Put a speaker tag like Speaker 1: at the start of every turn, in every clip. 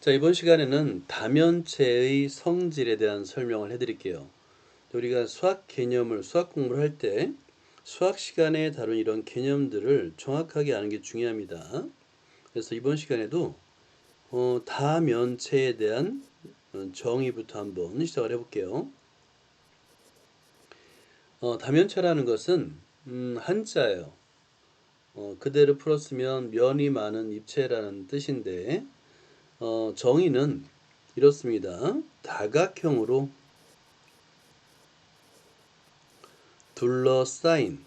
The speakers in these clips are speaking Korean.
Speaker 1: 자, 이번 시간에는 다면체의 성질에 대한 설명을 해드릴게요. 우리가 수학 개념을, 수학 공부를 할 때 수학 시간에 다룬 이런 개념들을 정확하게 아는 게 중요합니다. 그래서 이번 시간에도 어, 다면체에 대한 어, 정의부터 한번 시작을 해볼게요. 어, 다면체라는 것은 음, 한자예요. 어, 그대로 풀었으면 면이 많은 입체라는 뜻인데 어, 정의는 이렇습니다. 다각형으로 둘러싸인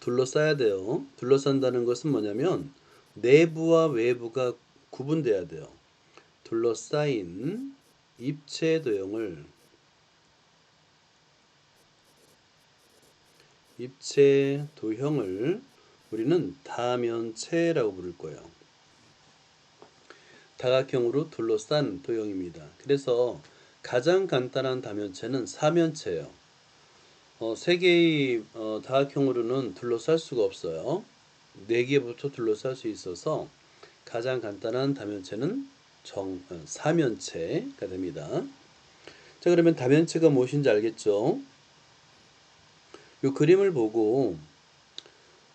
Speaker 1: 둘러싸야 돼요. 둘러싼다는 것은 뭐냐면 내부와 외부가 구분돼야 돼요. 둘러싸인 입체 도형을 입체 도형을 우리는 다면체라고 부를 거예요. 다각형으로 둘러싼 도형입니다. 그래서 가장 간단한 다면체는 사면체예요. 어, 세 개의 어, 다각형으로는 둘러쌀 수가 없어요. 네 개부터 둘러쌀 수 있어서 가장 간단한 다면체는 정 어, 사면체가 됩니다. 자 그러면 다면체가 무엇인지 알겠죠? 이 그림을 보고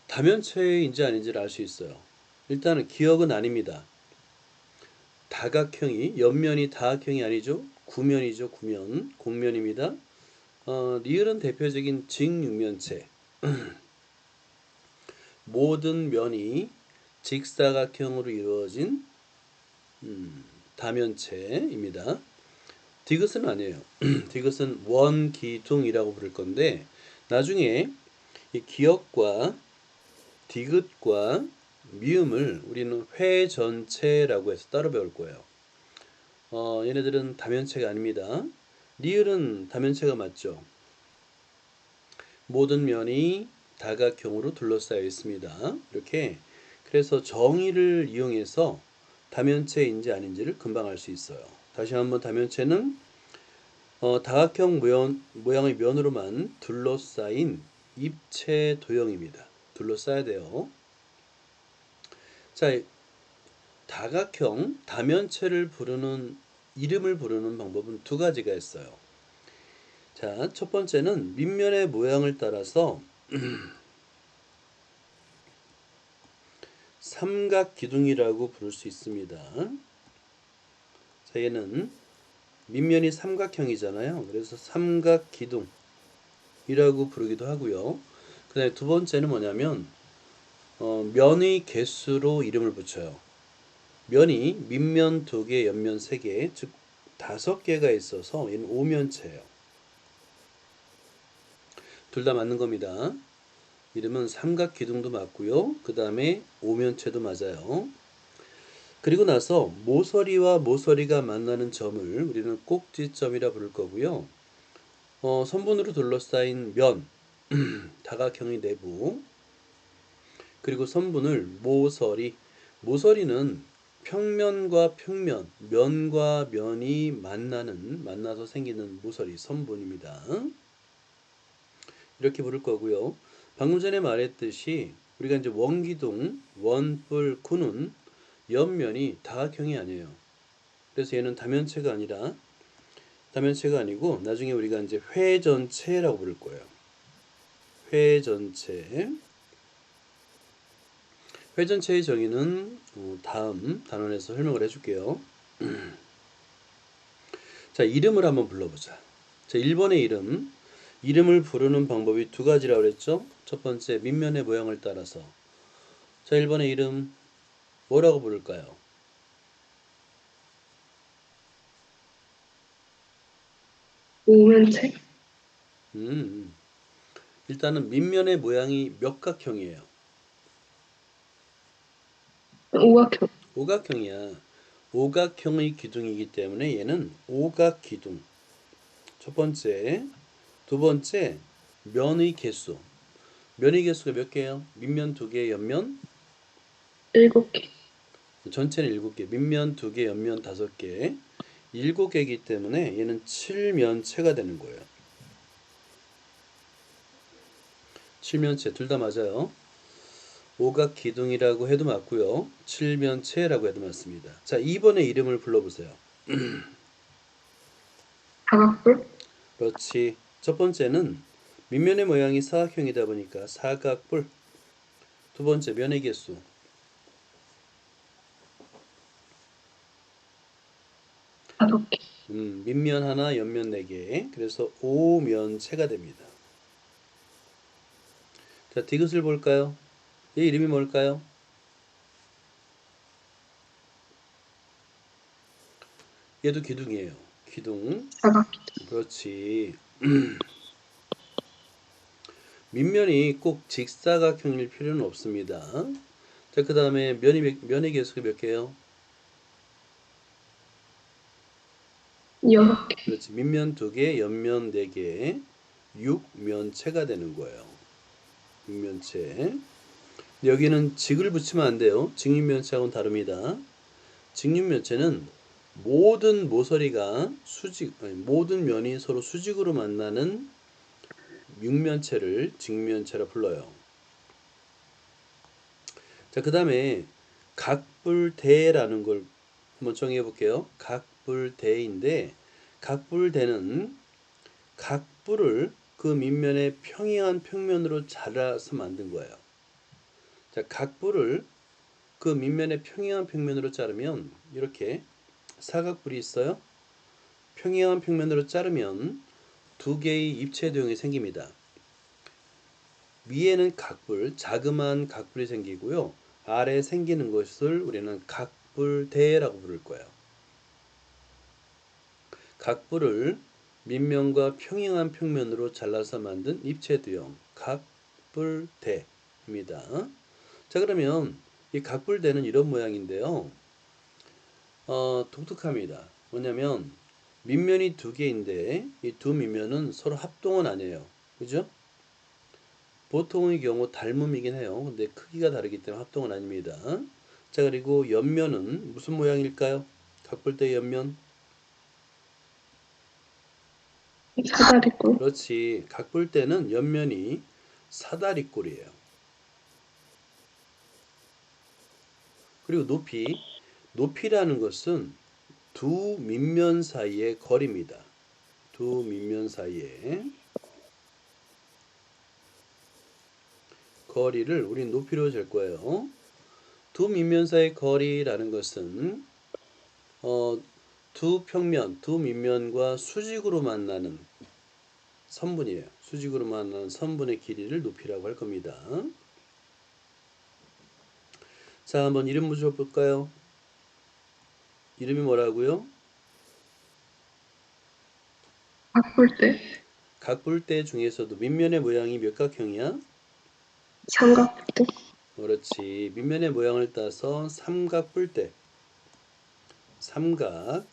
Speaker 1: 다면체인지 아닌지를 알 수 있어요. 일단은 기억은 아닙니다. 다각형이 옆면이 다각형이 아니죠. 구면이죠. 구면 공면입니다. 어, 리을은 대표적인 직육면체. 모든 면이 직사각형으로 이루어진 음, 다면체입니다. 디귿은 아니에요. 디귿은 원기둥이라고 부를 건데 나중에 이 기역과 디귿과 미음을 우리는 회전체라고 해서 따로 배울 거예요. 어, 얘네들은 다면체가 아닙니다. 리을은 다면체가 맞죠. 모든 면이 다각형으로 둘러싸여 있습니다. 이렇게 그래서 정의를 이용해서 다면체인지 아닌지를 금방 알 수 있어요. 다시 한번 다면체는 어, 다각형 모양, 모양의 면으로만 둘러싸인 입체 도형입니다. 둘러싸야 돼요. 자, 다각형 다면체를 부르는 이름을 부르는 방법은 두 가지가 있어요. 자, 첫 번째는 밑면의 모양을 따라서 삼각 기둥이라고 부를 수 있습니다. 자, 얘는 밑면이 삼각형이잖아요. 그래서 삼각 기둥이라고 부르기도 하고요. 그다음에 두 번째는 뭐냐면 어, 면의 개수로 이름을 붙여요. 면이 밑면 두 개, 옆면 세 개, 즉 다섯 개가 있어서 얘는 오면체예요. 둘 다 맞는 겁니다. 이름은 삼각 기둥도 맞고요. 그 다음에 오면체도 맞아요. 그리고 나서 모서리와 모서리가 만나는 점을 우리는 꼭지점이라 부를 거고요. 어, 선분으로 둘러싸인 면, 다각형의 내부, 그리고 선분을 모서리, 모서리는 평면과 평면, 면과 면이 만나는, 만나서 생기는 모서리, 선분입니다. 이렇게 부를 거고요. 방금 전에 말했듯이 우리가 이제 원기둥, 원뿔, 구는 옆면이 다각형이 아니에요. 그래서 얘는 다면체가 아니라 다면체가 아니고 나중에 우리가 이제 회전체라고 부를 거예요. 회전체. 회전체의 정의는 어, 다음 단원에서 설명을 해줄게요. 자, 이름을 한번 불러보자. 자, 1번의 이름. 이름을 부르는 방법이 두 가지라고 그랬죠? 첫 번째, 밑면의 모양을 따라서. 자, 1번의 이름 뭐라고 부를까요?
Speaker 2: 오면체?
Speaker 1: 음, 일단은 밑면의 모양이 몇 각형이에요?
Speaker 2: 오각형.
Speaker 1: 오각형이야. 오각형의 기둥이기 때문에 얘는 오각 기둥. 첫 번째, 두 번째 면의 개수. 면의 개수가 몇 개예요? 밑면 두 개, 옆면
Speaker 2: 일곱 개.
Speaker 1: 전체는 일곱 개, 밑면 두 개, 옆면 다섯 개. 일곱 개이기 때문에 얘는 칠면체가 되는 거예요. 칠면체 둘 다 맞아요. 오각 기둥이라고 해도 맞고요. 칠면체라고 해도 맞습니다. 자, 2번의 이름을 불러보세요.
Speaker 2: 사각뿔,
Speaker 1: 그렇지. 첫 번째는 밑면의 모양이 사각형이다 보니까 사각뿔. 두 번째 면의 개수.
Speaker 2: 다섯 개,
Speaker 1: 음, 밑면 하나, 옆면 네 개. 그래서 오면체가 됩니다. 자, 디귿을 볼까요? 얘 이름이 뭘까요? 얘도 기둥이에요. 기둥. 그렇지. 밑면이 꼭 직사각형일 필요는 없습니다. 자, 그 다음에 면이 몇- 면의 개수가 몇 개예요?
Speaker 2: 여섯 개,
Speaker 1: 그렇지. 밑면 두 개, 옆면 네 개, 육면체가 되는 거예요. 육면체. 여기는 직을 붙이면 안 돼요. 직육면체하고는 다릅니다. 직육면체는 모든 모서리가 수직, 아니, 모든 면이 서로 수직으로 만나는 육면체를 직면체라 불러요. 자, 그 다음에 각불대라는 걸 한번 정의해 볼게요. 각불대인데 각불대는 각불을 그 밑면에 평행한 평면으로 잘라서 만든 거예요. 자, 각불을 그 밑면에 평행한 평면으로 자르면 이렇게 사각불이 있어요. 평행한 평면으로 자르면 두 개의 입체 도형이 생깁니다. 위에는 각불, 자그마한 각불이 생기고요. 아래 생기는 것을 우리는 각불대라고 부를 거예요. 각불을 밑면과 평행한 평면으로 잘라서 만든 입체 도형 각불대입니다. 자 그러면 이 각불대는 이런 모양인데요. 어, 독특합니다. 뭐냐면 밑면이 두 개인데 이 두 밑면은 서로 합동은 아니에요. 그죠? 보통의 경우 닮음이긴 해요. 근데 크기가 다르기 때문에 합동은 아닙니다. 자 그리고 옆면은 무슨 모양일까요? 각불대 옆면
Speaker 2: 사다리꼴,
Speaker 1: 그렇지. 각불대는 옆면이 사다리꼴이에요. 그리고 높이. 높이라는 것은 두 밑면 사이의 거리입니다. 두 밑면 사이의 거리를 우린 높이로 잴 거예요. 두 밑면 사이의 거리라는 것은 어, 두 평면, 두 밑면과 수직으로 만나는 선분이에요. 수직으로 만나는 선분의 길이를 높이라고 할 겁니다. 자, 한번 이름 붙여 볼까요? 이름이 뭐라고요?
Speaker 2: 각뿔대,
Speaker 1: 각불대 중에서도 밑면의 모양이 몇 각형이야?
Speaker 2: 삼각대,
Speaker 1: 그렇지. 밑면의 모양을 따서 삼각뿔대. 삼각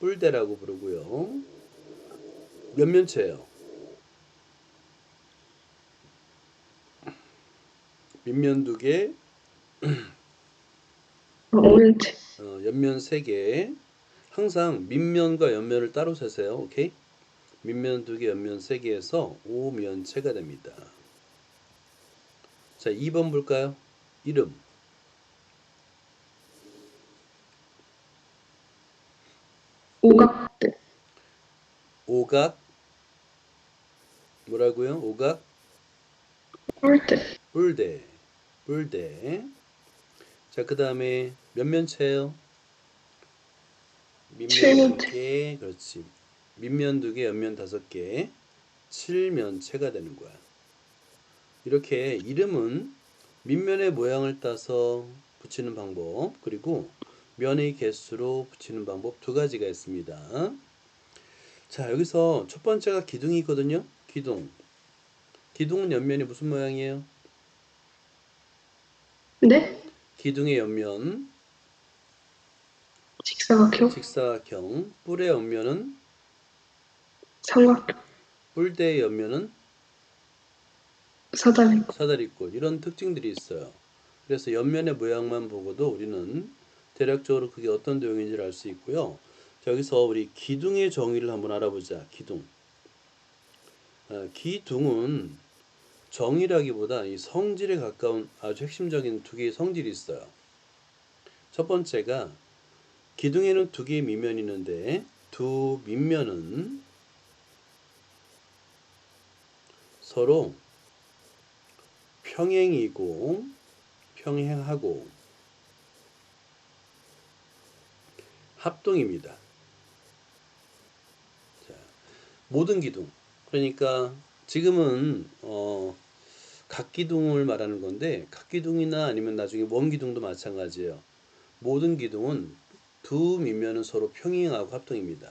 Speaker 1: 뿔대라고 부르고요. 몇 면체예요? 밑면 두 개,
Speaker 2: 오면체,
Speaker 1: 어, 옆면 세 개. 항상 밑면과 옆면을 따로 세세요. 오케이? 밑면 두 개, 옆면 세 개에서 오면체가 됩니다. 자, 2번 볼까요? 이름.
Speaker 2: 오각대,
Speaker 1: 오각 뭐라고요? 오각
Speaker 2: 뿔대,
Speaker 1: 뿔대 뿔대 자 그 다음에 몇 면체예요? 밑면
Speaker 2: 칠면체.
Speaker 1: 두개 그렇지 밑면 두 개 옆면 다섯 개 칠면체가 되는 거야 이렇게 이름은 밑면의 모양을 따서 붙이는 방법 그리고 면의 개수로 붙이는 방법 두 가지가 있습니다. 자, 여기서 첫 번째가 기둥이 있거든요. 기둥. 기둥은 옆면이 무슨 모양이에요?
Speaker 2: 네,
Speaker 1: 기둥의 옆면
Speaker 2: 직사각형,
Speaker 1: 직사각형, 뿔의 옆면은
Speaker 2: 삼각형,
Speaker 1: 뿔대의 옆면은
Speaker 2: 사다리꼴,
Speaker 1: 사다리꼴 이런 특징들이 있어요. 그래서 옆면의 모양만 보고도 우리는 대략적으로 그게 어떤 도형인지를 알 수 있고요. 자, 여기서 우리 기둥의 정의를 한번 알아보자. 기둥. 아, 기둥은 정의라기보다 이 성질에 가까운 아주 핵심적인 두 개의 성질이 있어요. 첫 번째가 기둥에는 두 개의 밑면이 있는데 두 밑면은 서로 평행이고 평행하고 합동입니다. 자, 모든 기둥. 그러니까 지금은 어, 각기둥을 말하는 건데 각기둥이나 아니면 나중에 원기둥도 마찬가지예요. 모든 기둥은 두 밑면은 서로 평행하고 합동입니다.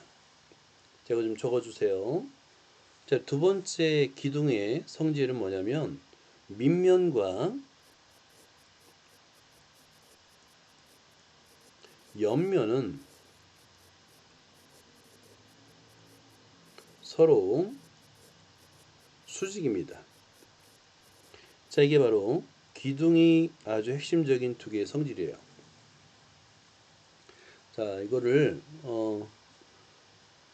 Speaker 1: 제가 좀 적어주세요. 자, 두 번째 기둥의 성질은 뭐냐면 밑면과 옆면은 서로 수직입니다. 자, 이게 바로 기둥이 아주 핵심적인 두 개의 성질이에요. 자, 이거를 어,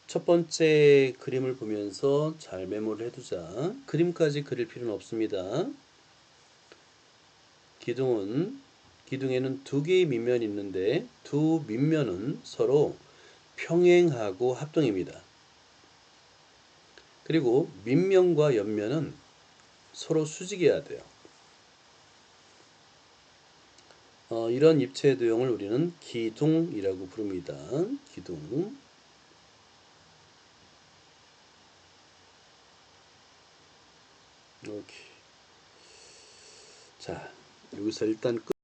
Speaker 1: 첫 번째 그림을 보면서 잘 메모를 해두자. 그림까지 그릴 필요는 없습니다. 기둥은 기둥에는 두 개의 밑면이 있는데 두 밑면은 서로 평행하고 합동입니다. 그리고 밑면과 옆면은 서로 수직해야 돼요. 어, 이런 입체 도형을 우리는 기둥이라고 부릅니다. 기둥. 오케이. 자, 여기서 일단 끝.